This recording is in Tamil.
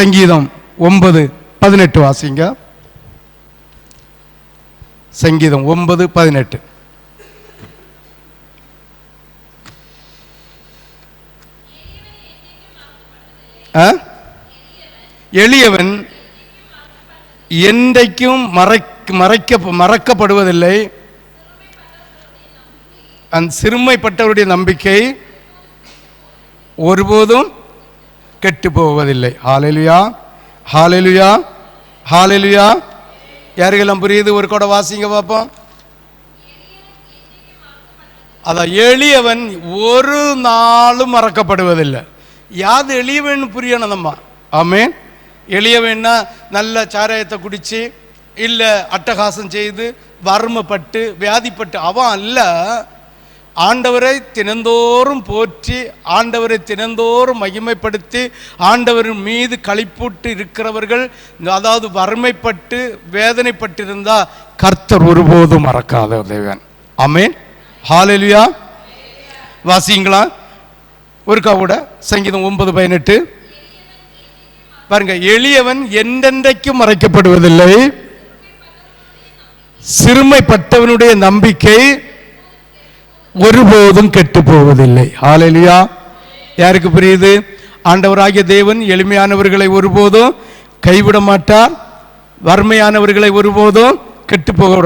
சங்கீதம் ஒன்பது பதினெட்டு வாசிங்க. சங்கீதம் ஒன்பது பதினெட்டு. எளியவன் என்றைக்கும் மறைக்க மறைக்க மறக்கப்படுவதில்லை. அந்த சிறுமைப்பட்டவருடைய நம்பிக்கை ஒருபோதும் கெட்டு போவதில்லை ஹாலெலுயா ஹாலெலுயா ஹாலெலுயா யாருக்கெல்லாம் புரியுது? ஒரு கூட வாசிங்க பார்ப்போம். அதான் எளியவன் ஒரு நாளும் மறக்கப்படுவதில்லை. யாது எளியவன் புரியணும் நம்ம? ஆமேன் எளியவன்னா நல்ல சாராயத்தை குடிச்சு இல்லை அட்டகாசம் செய்து வறுமைப்பட்டு வியாதிப்பட்டு அவன் அல்ல. ஆண்டவரை தினந்தோறும் போற்றி ஆண்டவரை தினந்தோறும் மகிமைப்படுத்தி ஆண்டவரின் மீது களிப்பூட்டு இருக்கிறவர்கள் அதாவது வறுமைப்பட்டு வேதனைப்பட்டிருந்தால் கர்த்தர் ஒருபோதும் மறக்காத தேவன். அமேன் ஹாலெலியா வாசிங்களா? ஒருக்கா கூட? சங்கீதம் ஒன்பது பதினெட்டு. பாருங்க எளியவன் என்றென்றைக்கும் மறைக்கப்படுவதில்லை. சிறுமைப்பட்டவனுடைய நம்பிக்கை ஒருபோதும் கெட்டு போவதில்லை ஹalleluya யாருக்கு புரியுது? ஆண்டவராகிய தேவன் எளிமையானவர்களை ஒருபோதும் கைவிட மாட்டார். வறுமையானவர்களை ஒருபோதும் கெட்டு போக